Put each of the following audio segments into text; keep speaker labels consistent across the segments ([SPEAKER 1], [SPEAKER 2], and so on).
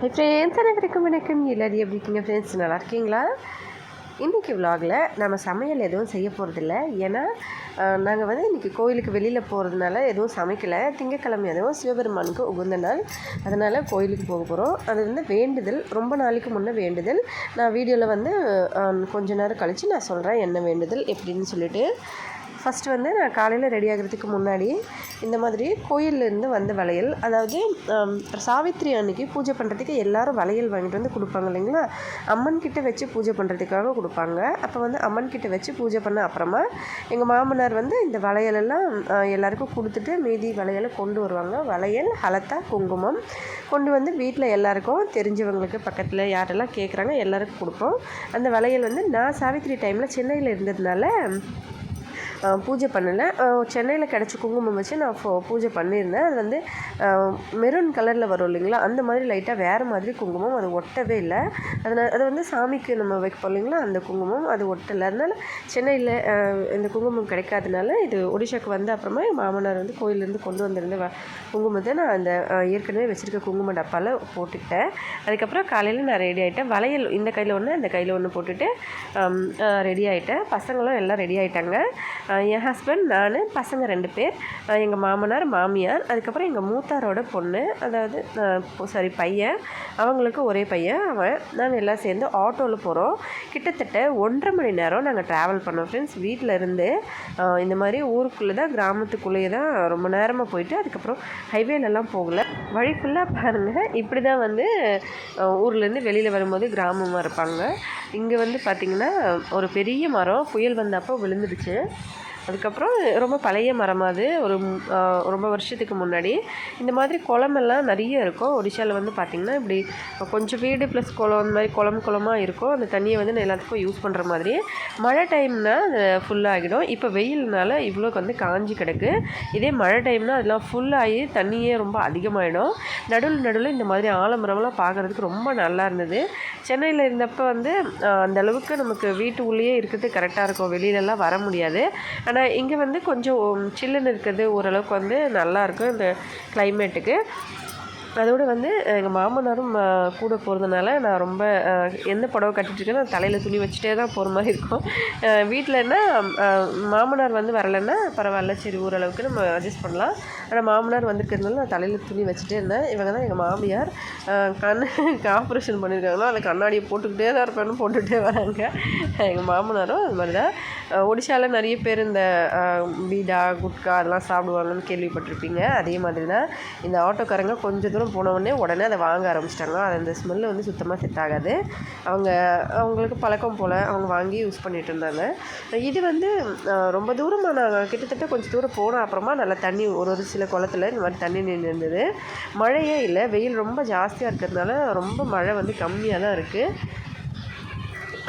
[SPEAKER 1] Hi friends அனைவருக்கும் வணக்கம். எல்லாரும் எப்படி இருக்கீங்க ஃப்ரெண்ட்ஸ் நல்லா இருக்கீங்களா? இன்றைக்கி விலாகில் நம்ம சமையல் எதுவும் செய்ய போகிறதில்ல ஏன்னா நாங்கள் வந்து இன்றைக்கி கோயிலுக்கு வெளியில் போகிறதுனால எதுவும் சமைக்கலை. திங்கக்கிழமை எதுவும் சிவபெருமானுக்கு உகந்த நாள். அதனால் கோயிலுக்கு போக போகிறோம் அது வந்து வேண்டுதல். ரொம்ப நாளைக்கு முன்னே வேண்டுதல். நான் வீடியோவில் வந்து கொஞ்ச நேரம் கழித்து நான் சொல்கிறேன் என்ன வேண்டுதல் எப்படின்னு சொல்லிட்டு. ஃபஸ்ட்டு வந்து நான் காலையில் ரெடி ஆகிறதுக்கு முன்னாடி இந்த மாதிரி கோயிலேருந்து வந்த வளையல். அதாவது சாவித்திரி அன்னைக்கு பூஜை பண்ணுறதுக்கு எல்லாரும் வளையல் வாங்கிட்டு வந்து கொடுப்பாங்க இல்லைங்களா? அம்மன் கிட்ட வச்சு பூஜை பண்ணுறதுக்காக கொடுப்பாங்க. அப்போ வந்து அம்மன் கிட்ட வச்சு பூஜை பண்ண அப்புறமா எங்கள் மாமனார் வந்து இந்த வளையலெல்லாம் எல்லாருக்கும் கொடுத்துட்டு மீதி வளையலை கொண்டு வருவாங்க. வளையல் ஹலத்தா குங்குமம் கொண்டு வந்து வீட்டில் எல்லாருக்கும் தெரிஞ்சவங்களுக்கு பக்கத்தில் யாரெல்லாம் கேட்குறாங்க எல்லாருக்கும் கொடுப்போம். அந்த வளையல் வந்து நான் சாவித்திரி டைமில் சென்னையில் இருந்ததுனால பூஜை பண்ணலை சென்னையில் கிடச்ச குங்குமம் வச்சு நான் ஃபோ பூஜை பண்ணியிருந்தேன். அது வந்து மெரூன் கலரில் வரும் இல்லைங்களா? அந்த மாதிரி லைட்டாக வேறு மாதிரி குங்குமம். அது ஒட்டவே இல்லை. அதனால் அது வந்து சாமிக்கு நம்ம வைப்போம் இல்லைங்களா? அந்த குங்குமம். அது ஒட்டலை. அதனால் சென்னையில் இந்த குங்குமம் கிடைக்காதனால இது ஒடிஷாக்கு வந்த அப்புறமா என் மாமனார் வந்து கோயிலேருந்து கொண்டு வந்திருந்த வ- குங்குமத்தை நான் அந்த ஏற்கனவே வச்சுருக்க குங்கும டப்பாவில் போட்டுக்கிட்டேன். அதுக்கப்புறம் காலையில் நான் ரெடி ஆகிட்டேன் வளையல் இந்த கையில் ஒன்று இந்த கையில் ஒன்று போட்டுட்டு ரெடி ஆகிட்டேன் பசங்களும் எல்லாம் ரெடி ஆகிட்டாங்க என் ஹஸ்பண்ட் நான் பசங்க ரெண்டு பேர். எங்கள் மாமனார் மாமியார் அதுக்கப்புறம் எங்கள் மூத்தாரோட பொண்ணு அதாவது சாரி பையன். அவங்களுக்கு ஒரே பையன் அவன். நாங்கள் எல்லாம் சேர்ந்து ஆட்டோவில் போகிறோம் கிட்டத்தட்ட ஒன்றரை மணி நேரம் நாங்கள் ட்ராவல் பண்ணோம் ஃப்ரெண்ட்ஸ் வீட்டில் இருந்து இந்த மாதிரி ஊருக்குள்ளே தான் கிராமத்துக்குள்ளேயே தான் ரொம்ப நேரமாக போயிட்டு அதுக்கப்புறம் ஹைவேலெல்லாம் போகல. வழி ஃபுல்லாக பாருங்கள் இப்படி தான் வந்து ஊர்லேருந்து வெளியில் வரும்போது கிராமமாக இருப்பாங்க. இங்கே வந்து பார்த்திங்கன்னா ஒரு பெரிய மரம் புயல் வந்தப்போ விழுந்துடுச்சு. அதுக்கப்புறம் ரொம்ப பழைய மரமாக அது. ஒரு ரொம்ப வருஷத்துக்கு முன்னாடி. இந்த மாதிரி குளமெல்லாம் நிறைய இருக்கும். ஒடிஷாவில் வந்து பார்த்திங்கன்னா இப்படி கொஞ்சம் வீடு ப்ளஸ் குளம் அந்த மாதிரி குளம் குளமாக இருக்கும். அந்த தண்ணியை வந்து நான் எல்லாத்துக்கும் யூஸ் பண்ணுற மாதிரி. மழை டைம்னால் அது ஃபுல்லாகிடும் இப்போ வெயில்னால இவ்வளோக்கு வந்து காஞ்சி கிடக்கு. இதே மழை டைம்னால் அதெல்லாம் ஃபுல்லாகி தண்ணியே ரொம்ப அதிகமாகிடும் நடுவில் நடுவில் இந்த மாதிரி ஆலமரம்லாம் பார்க்குறதுக்கு ரொம்ப நல்லா இருந்தது. சென்னையில் இருந்தப்போ வந்து அந்தளவுக்கு நமக்கு வீட்டு உள்ளேயே இருக்கிறது கரெக்டாக இருக்கும். வெளியிலலாம் வர முடியாது. ஆனால் இங்கே வந்து கொஞ்சம் சில்லுன்னு இருக்கிறது ஓரளவுக்கு வந்து நல்லா இருக்கும் இந்த கிளைமேட்டுக்கு அதோடு வந்து எங்கள் மாமனாரும் கூட போகிறதுனால நான் ரொம்ப எந்த புடவை கட்டிட்டுருக்கேன் தலையில் துணி வச்சுட்டே தான் போகிற மாதிரி இருக்கும். வீட்டிலன்னா மாமனார் வந்து வரலைன்னா பரவாயில்ல சரி ஓரளவுக்கு நம்ம அட்ஜஸ்ட் பண்ணலாம். ஆனால் மாமனார் வந்திருக்கிறதுனால நான் தலையில் துணி வச்சுட்டே இருந்தேன். இவங்க தான் எங்கள் மாமியார். ஆ, கண்ணுக்கு ஆப்ரேஷன் பண்ணியிருக்காங்களோ அந்த கண்ணாடியை போட்டுக்கிட்டே தான் இருப்பேன்னு போட்டுக்கிட்டே வராங்க. எங்கள் மாமனாரும் அது மாதிரி தான். ஒடிஷாவில் நிறைய பேர் இந்த பீடா குட்கா அதெல்லாம் சாப்பிடுவாங்கன்னு கேள்விப்பட்டிருப்பீங்க. அதே மாதிரி தான். இந்த ஆட்டோக்காரங்க கொஞ்சம் தூரம் போன உடனே உடனே அதை வாங்க ஆரம்பிச்சிட்டாங்க. அது அந்த ஸ்மெல்லு வந்து சுத்தமாக செட் ஆகாது. அவங்க அவங்களுக்கு பழக்கம் போல் அவங்க வாங்கி யூஸ் பண்ணிட்டு இருந்தாங்க. இது வந்து ரொம்ப தூரமாக நாங்கள் கிட்டத்தட்ட கொஞ்சம் தூரம் போன அப்புறமா நல்லா தண்ணி ஒரு ஒரு சில குளத்துல இந்த மாதிரி தண்ணி நின்று இருந்தது மழையே இல்லை வெயில் ரொம்ப ஜாஸ்தியாக இருக்கிறதுனால ரொம்ப மழை வந்து கம்மியாக தான் இருக்குது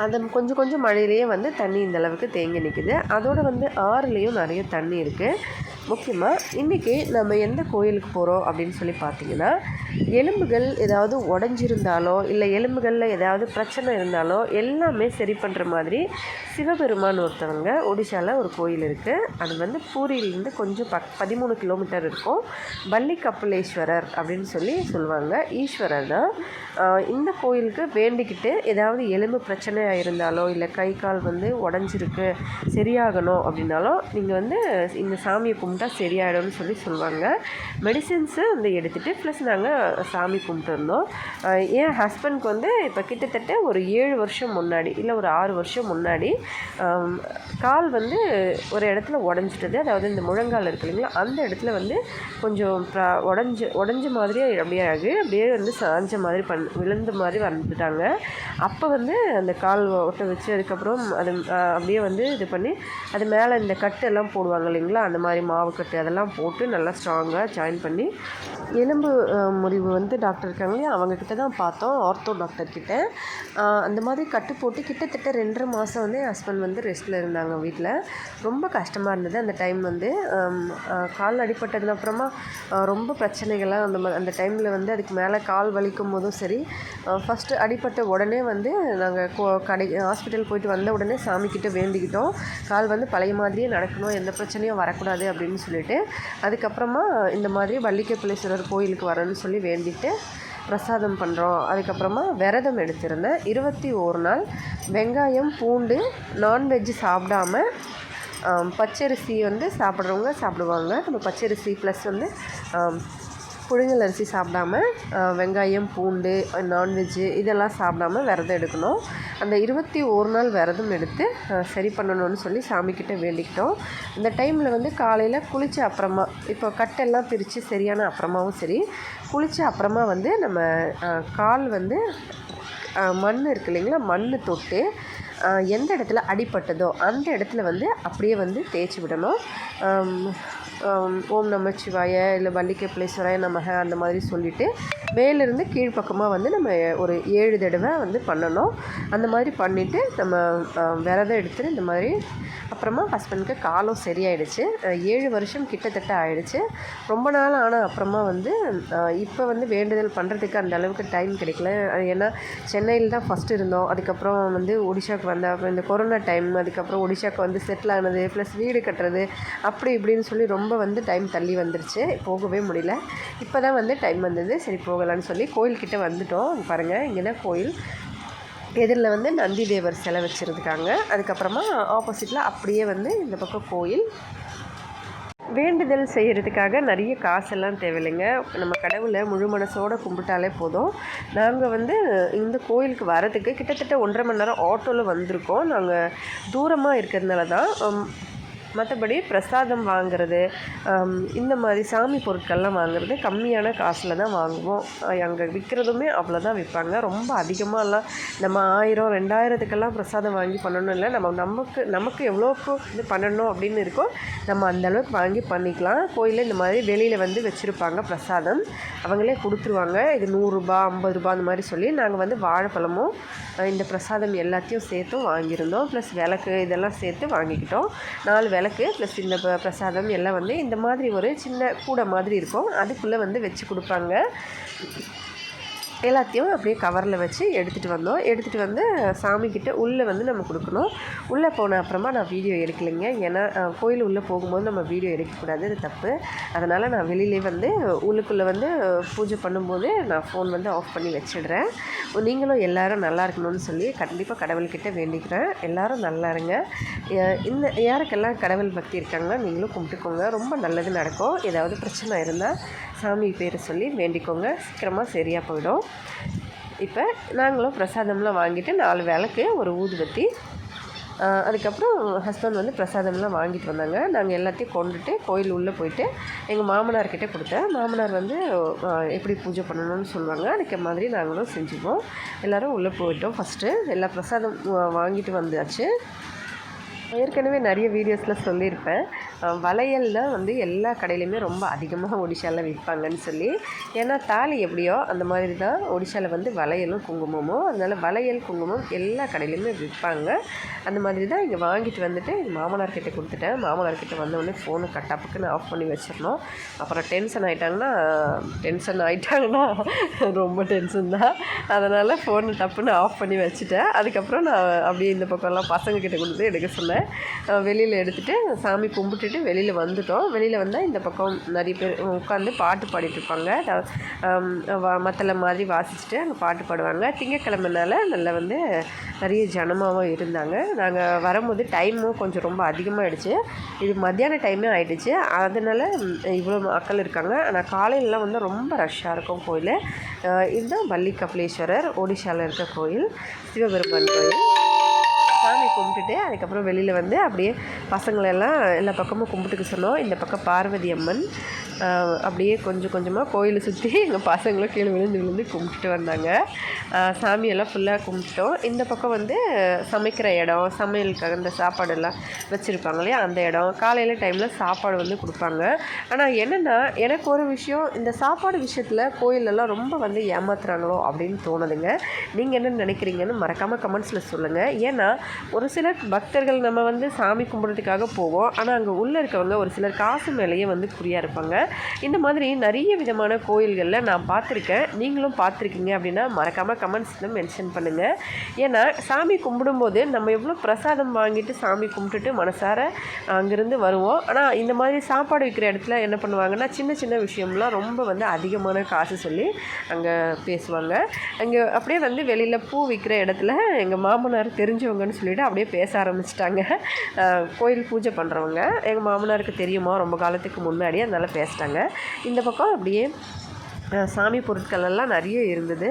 [SPEAKER 1] அந்த கொஞ்சம் கொஞ்சம் மழையிலேயே வந்து தண்ணி இந்த அளவுக்கு தேங்கி நிற்குது அதோடு வந்து ஆறுலேயும் நிறைய தண்ணி இருக்குது முக்கியமாக இன்றைக்கி நம்ம எந்த கோயிலுக்கு போகிறோம் அப்படின்னு சொல்லி பார்த்தீங்கன்னா எலும்புகள் ஏதாவது உடஞ்சிருந்தாலோ இல்லை எலும்புகளில் ஏதாவது பிரச்சனை இருந்தாலோ எல்லாமே சரி பண்ணுற மாதிரி சிவபெருமான் ஒருத்தவங்க ஒடிஷாவில் ஒரு கோயில் இருக்குது அது வந்து பூரியிலேருந்து கொஞ்சம் பக் பதிமூணு கிலோமீட்டர் இருக்கும். பள்ளி கப்பலேஸ்வரர் அப்படின்னு சொல்லி சொல்லுவாங்க. ஈஸ்வரர் தான். இந்த கோயிலுக்கு வேண்டிக்கிட்டு ஏதாவது எலும்பு பிரச்சனையாக இருந்தாலோ இல்லை கை கால் வந்து உடஞ்சிருக்கு சரியாகணும் அப்படின்னாலும் நீங்கள் வந்து இந்த சாமியை கும்பிட்டு சரியாயிடும்னு சொல்லி சொல்லுவாங்க. மெடிசின்ஸு வந்து எடுத்துகிட்டு ப்ளஸ் நாங்கள் சாமி கும்பிட்டு இருந்தோம் என் ஹஸ்பண்ட்க்கு வந்து இப்போ கிட்டத்தட்ட ஒரு ஏழு வருஷம் முன்னாடி இல்லை ஒரு ஆறு வருஷம் முன்னாடி கால் வந்து ஒரு இடத்துல உடஞ்சிட்டது. அதாவது இந்த முழங்கால் இருக்கு இல்லைங்களா அந்த இடத்துல வந்து கொஞ்சம் ப்ரா- உடஞ்ச உடஞ்ச மாதிரியே அப்படியே ஆகி அப்படியே வந்து சாஞ்ச மாதிரி பண் விழுந்த மாதிரி வந்துட்டாங்க. அப்போ வந்து அந்த கால் ஒட்ட வச்சு அதுக்கப்புறம் அது அப்படியே வந்து இது பண்ணி அது மேலே இந்த கட்டு எல்லாம் போடுவாங்க இல்லைங்களா அந்த மாதிரி மா மாவுக்கட்டு அதெல்லாம் போட்டு நல்லா ஸ்ட்ராங்காக ஜாயின் பண்ணி எலும்பு முறிவு வந்து டாக்டர் இருக்காங்க இல்லையா அவங்கக்கிட்ட தான் பார்த்தோம் ஆர்த்தோ டாக்டர்கிட்ட அந்த மாதிரி கட்டு போட்டு கிட்டத்தட்ட ரெண்டரை மாதம் வந்து என் ஹஸ்பண்ட் வந்து ரெஸ்ட்டில் இருந்தாங்க வீட்டில் ரொம்ப கஷ்டமாக இருந்தது அந்த டைம் வந்து. கால் அடிப்பட்டதுக்கு அப்புறமா ரொம்ப பிரச்சனைகள்லாம் அந்த மாதிரி அந்த டைமில் வந்து அதுக்கு மேலே கால் வலிக்கும் போதும் சரி ஃபஸ்ட்டு அடிப்பட்ட உடனே வந்து நாங்கள் கடை ஹாஸ்பிட்டல் போயிட்டு வந்த உடனே சாமிக்கிட்ட வேண்டிக்கிட்டோம். கால் வந்து பழைய மாதிரியே நடக்கணும் எந்த பிரச்சனையும் வரக்கூடாது அப்படின்னு அப்படின்னு சொல்லிட்டு அதுக்கப்புறமா இந்த மாதிரி வள்ளிக்கப்பிளேஸ்வரர் கோயிலுக்கு வரேன்னு சொல்லி வேண்டிட்டு பிரசாதம் பண்ணுறோம் அதுக்கப்புறமா விரதம் எடுத்திருந்தேன். இருபத்தி ஒரு நாள் வெங்காயம் பூண்டு நான்வெஜ் சாப்பிடாம பச்சரிசி வந்து சாப்பிட்றவங்க சாப்பிடுவாங்க. நம்ம பச்சரிசி ப்ளஸ் வந்து புழுங்கல் அரிசி சாப்பிடாம வெங்காயம் பூண்டு நான்வெஜ்ஜு இதெல்லாம் சாப்பிடாம விரதம் எடுக்கணும். அந்த இருபத்தி ஒரு நாள் விரதம் எடுத்து சரி பண்ணணும்னு சொல்லி சாமிக்கிட்ட வேண்டிக்கிட்டோம். இந்த டைமில் வந்து காலையில் குளித்த அப்புறமா இப்போ கட்டெல்லாம் பிரித்து சரியான அப்புறமாவும் சரி குளித்த அப்புறமா வந்து நம்ம கால் வந்து மண் இருக்கு இல்லைங்களா மண் தொட்டு எந்த இடத்துல அடிபட்டதோ அந்த இடத்துல வந்து அப்படியே வந்து தேய்ச்சி விடணும். ஓம் நமச்சிவாய இல்லை வள்ளிக்கை பிளேஸ்வராய நமக அந்த மாதிரி சொல்லிவிட்டு மேலேருந்து கீழ்ப்பக்கமாக வந்து நம்ம ஒரு ஏழு தடவை வந்து பண்ணணும். அந்த மாதிரி பண்ணிவிட்டு நம்ம விரதம் எடுத்துட்டு இந்த மாதிரி அப்புறமா ஹஸ்பண்டுக்கு காலம் சரியாயிடுச்சு. ஏழு வருஷம் கிட்டத்தட்ட ஆயிடுச்சு. ரொம்ப நாள் ஆன அப்புறமா வந்து இப்போ வந்து வேண்டுதல் பண்ணுறதுக்கு அந்த அளவுக்கு டைம் கிடைக்கல. அது ஏன்னா சென்னையில் தான் ஃபஸ்ட்டு இருந்தோம். அதுக்கப்புறம் வந்து ஒடிஷாவுக்கு வந்த அப்புறம் இந்த கொரோனா டைம் அதுக்கப்புறம் ஒடிஷாவுக்கு வந்து செட்டில் ஆனது ப்ளஸ் வீடு கட்டுறது அப்படி இப்படின்னு சொல்லி ரொம்ப ரொம்ப வந்து டைம் தள்ளி வந்துருச்சு. போகவே முடியல. இப்போ தான் வந்து டைம் வந்தது. சரி போகலான்னு சொல்லி கோயில்கிட்ட வந்துட்டோம். பாருங்கள் இங்கே தான் கோயில். எதிரில் வந்து நந்தி தேவர் சிலை வச்சுருக்காங்க. அதுக்கப்புறமா ஆப்போசிட்டில் அப்படியே வந்து இந்த பக்கம் கோயில். வேண்டுதல் செய்கிறதுக்காக நிறைய காசெல்லாம் தேவையில்லைங்க. நம்ம கடவுளை முழு மனசோட கும்பிட்டாலே போதும். நாங்கள் வந்து இந்த கோயிலுக்கு வரதுக்கு கிட்டத்தட்ட ஒன்றரை மணி நேரம் ஆட்டோவில் வந்திருக்கோம். நாங்கள் தூரமாக இருக்கிறதுனால தான் மற்றபடி பிரசாதம் வாங்குறது இந்த மாதிரி சாமி பொருட்கள்லாம் வாங்குறது கம்மியான காசில் தான் வாங்குவோம். அங்கே விற்கிறதுமே அவ்வளோதான் விற்பாங்க. ரொம்ப அதிகமாகலாம் நம்ம ஆயிரம் ரெண்டாயிரத்துக்கெல்லாம் பிரசாதம் வாங்கி பண்ணணும் இல்லை. நம்ம நமக்கு நமக்கு எவ்வளோக்கு இது பண்ணணும் அப்படின்னு இருக்கோ நம்ம அந்த அளவுக்கு வாங்கி பண்ணிக்கலாம். கோயிலில் இந்த மாதிரி வெளியில் வந்து வச்சுருப்பாங்க பிரசாதம். அவங்களே கொடுத்துருவாங்க. இது நூறுரூபா ஐம்பது ரூபா அந்த மாதிரி சொல்லி நாங்கள் வந்து வாழைப்பழமும் இந்த பிரசாதம் எல்லாத்தையும் சேர்த்தும் வாங்கியிருந்தோம். ப்ளஸ் விளக்கு இதெல்லாம் சேர்த்து வாங்கிக்கிட்டோம். நாலு விளக்கு ப்ளஸ் இந்த பிரசாதம் எல்லாம் வந்து இந்த மாதிரி ஒரு சின்ன கூடை மாதிரி இருக்கும். அதுக்குள்ளே வந்து வச்சு கொடுப்பாங்க. எல்லாத்தையும் அப்படியே கவரில் வச்சு எடுத்துகிட்டு வந்தோம். எடுத்துகிட்டு வந்து சாமிக்கிட்ட உள்ளே வந்து நம்ம கொடுக்கணும். உள்ளே போன அப்புறமா நான் வீடியோ எடுக்கலைங்க. ஏன்னா கோயில் உள்ளே போகும்போது நம்ம வீடியோ எடுக்கக்கூடாது. அது தப்பு. அதனால் நான் வெளியிலே வந்து உள்ளுக்குள்ளே வந்து பூஜை பண்ணும்போது நான் ஃபோன் வந்து ஆஃப் பண்ணி வச்சிடுறேன். நீங்களும் எல்லாரும் நல்லா இருக்கணும்னு சொல்லி கண்டிப்பாக கடவுள்கிட்ட வேண்டிக்கிறேன். எல்லாரும் நல்லா இருங்க. இந்த யாருக்கெல்லாம் கடவுள் பக்தி இருக்காங்களோ நீங்களும் கும்பிட்டுக்கோங்க. ரொம்ப நல்லது நடக்கும். ஏதாவது பிரச்சனை இருந்தால் சாமி பேரை சொல்லி வேண்டிக்கோங்க. சீக்கிரமாக சரியாக போயிடும். இப்போ நாங்களும் பிரசாதம்லாம் வாங்கிட்டு நாலு விளக்கு ஒரு ஊதுபத்தி அதுக்கப்புறம் ஹஸ்பண்ட் வந்து பிரசாதம்லாம் வாங்கிட்டு வந்தாங்க. நாங்கள் எல்லாத்தையும் கொண்டுட்டு கோயில் உள்ளே போயிட்டு எங்கள் மாமனார்கிட்ட கொடுத்தேன். மாமனார் வந்து எப்படி பூஜை பண்ணணும்னு சொல்லுவாங்க. அதுக்கு மாதிரி நாங்களும் செஞ்சுப்போம். எல்லோரும் உள்ளே போயிட்டோம் ஃபஸ்ட்டு எல்லா பிரசாதம் வாங்கிட்டு வந்தாச்சு. ஏற்கனவே நிறைய வீடியோஸில் சொல்லியிருப்பேன். வளையலில் வந்து எல்லா கடையிலையுமே ரொம்ப அதிகமாக ஒடிஷாவில் விற்பாங்கன்னு சொல்லி. ஏன்னா தாலி எப்படியோ அந்த மாதிரி தான் ஒடிஷாவில் வந்து வளையலும் குங்குமமும். அதனால் வளையல் குங்குமம் எல்லா கடையிலையுமே விற்பாங்க அந்த மாதிரி தான் இங்கே வாங்கிட்டு வந்துட்டு எங்கள் மாமனார் கிட்டே கொடுத்துட்டேன் மாமனார் கிட்டே வந்தோடனே ஃபோனை கட்டாப்புக்குன்னு ஆஃப் பண்ணி வச்சிடணும். அப்புறம் டென்ஷன் ஆகிட்டாங்கன்னா டென்ஷன் ஆகிட்டாங்கன்னா ரொம்ப டென்ஷன் தான். அதனால் ஃபோனை டப்புன்னு ஆஃப் பண்ணி வச்சுட்டேன். அதுக்கப்புறம் நான் அப்படியே இந்த பக்கம்லாம் பசங்க கிட்டே கொடுத்து எடுக்க சொன்னேன். வெளியில் எடுத்துகிட்டு சாமி கும்பிட்டு கும்பிட்டுட்டு வெளியில் வந்துட்டோம். வெளியில் வந்தால் இந்த பக்கம் நிறைய பேர் உட்காந்து பாட்டு பாடிட்டுருப்பாங்க. மத்தள மாதிரி வாசிச்சுட்டு அங்கே பாட்டு பாடுவாங்க. திங்கக்கிழமைனால நல்லா வந்து நிறைய ஜனமாகவும் இருந்தாங்க. நாங்கள் வரும்போது டைமும் கொஞ்சம் ரொம்ப அதிகமாகிடுச்சு இது மத்தியான டைமே ஆகிடுச்சு அதனால இவ்வளோ மக்கள் இருக்காங்க. ஆனால் காலையிலலாம் வந்து ரொம்ப ரஷ்ஷாக இருக்கும் கோயில். இதுதான் வள்ளி கபிலேஸ்வரர் ஒடிஷாவில் இருக்க கோயில். சிவபெருமான் கோயில். கும்பிட்டுட்டு அதுக்கப்புறம் வெளியில் வந்து அப்படியே பசங்களெல்லாம் எல்லா பக்கமும் கும்பிட்டுக்க சொன்னோம். இந்த பக்கம் பார்வதி அம்மன் அப்படியே கொஞ்சம் கொஞ்சமாக கோயிலை சுற்றி எங்கள் பசங்களும் கீழே விழுந்து விழுந்து கும்பிட்டுட்டு வந்தாங்க. சாமியெல்லாம் ஃபுல்லாக கும்பிட்டோம். இந்த பக்கம் வந்து சமைக்கிற இடம் சமையலுக்காக இந்த சாப்பாடெல்லாம் வச்சுருப்பாங்க இல்லையா? அந்த இடம். காலையில் டைமில் சாப்பாடு வந்து கொடுப்பாங்க. ஆனால் என்னென்னா எனக்கு ஒரு விஷயம் இந்த சாப்பாடு விஷயத்தில் கோயிலெல்லாம் ரொம்ப வந்து ஏமாத்துறாங்களோ அப்படின்னு தோணுதுங்க. நீங்கள் என்ன நினைக்கிறீங்கன்னு மறக்காமல் கமெண்ட்ஸில் சொல்லுங்கள் ஏன்னா ஒரு ஒரு சிலர் பக்தர்கள் நம்ம வந்து சாமி கும்பிட்றதுக்காக போவோம். ஆனால் அங்கே உள்ளே இருக்கவங்க ஒரு சிலர் காசு மேலேயே வந்து குறியாக இருப்பாங்க. இந்த மாதிரி நிறைய விதமான கோயில்களில் நான் பார்த்துருக்கேன். நீங்களும் பார்த்துருக்கீங்க அப்படின்னா மறக்காமல் கமெண்ட்ஸில் மென்ஷன் பண்ணுங்கள் ஏன்னா சாமி கும்பிடும்போது நம்ம எவ்வளோ பிரசாதம் வாங்கிட்டு சாமி கும்பிட்டுட்டு மனசார அங்கேருந்து வருவோம். ஆனால் இந்த மாதிரி சாப்பாடு விற்கிற இடத்துல என்ன பண்ணுவாங்கன்னா சின்ன சின்ன விஷயம்லாம் ரொம்ப வந்து அதிகமான காசு சொல்லி அங்கே பேசுவாங்க. அங்கே அப்படியே வந்து வெளியில் பூ விற்கிற இடத்துல எங்கள் மாமனார் தெரிஞ்சவங்கன்னு சொல்லிவிட்டு அப்படியே பேச ஆரம்பிச்சிட்டாங்க. கோயில் பூஜை பண்ணுறவங்க எங்கள் மாமனாருக்கு தெரியுமா? ரொம்ப காலத்துக்கு முன்னாடி. அதனால் பேசிட்டாங்க இந்த பக்கம் அப்படியே சாமி பொருட்கள் எல்லாம் நிறைய இருந்தது.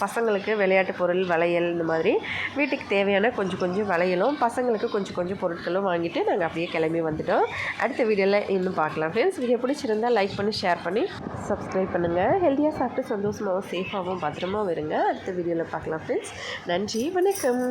[SPEAKER 1] பசங்களுக்கு விளையாட்டு பொருள் வளையல் இந்த மாதிரி வீட்டுக்கு தேவையான கொஞ்சம் கொஞ்சம் வளையலும் பசங்களுக்கு கொஞ்சம் கொஞ்சம் பொருட்களும் வாங்கிட்டு நாங்கள் அப்படியே கிளம்பி வந்துட்டோம். அடுத்த வீடியோவில் இன்னும் பார்க்கலாம். ஃப்ரெண்ட்ஸ் வீடியோ பிடிச்சிருந்தா லைக் பண்ணி ஷேர் பண்ணி சப்ஸ்கிரைப் பண்ணுங்கள் ஹெல்த்தியாக சாப்பிட்டு சந்தோஷமாகவும் சேஃபாகவும் பத்திரமாகவும் இருங்க. அடுத்த வீடியோவில் பார்க்கலாம் ஃப்ரெண்ட்ஸ் நன்றி வணக்கம்.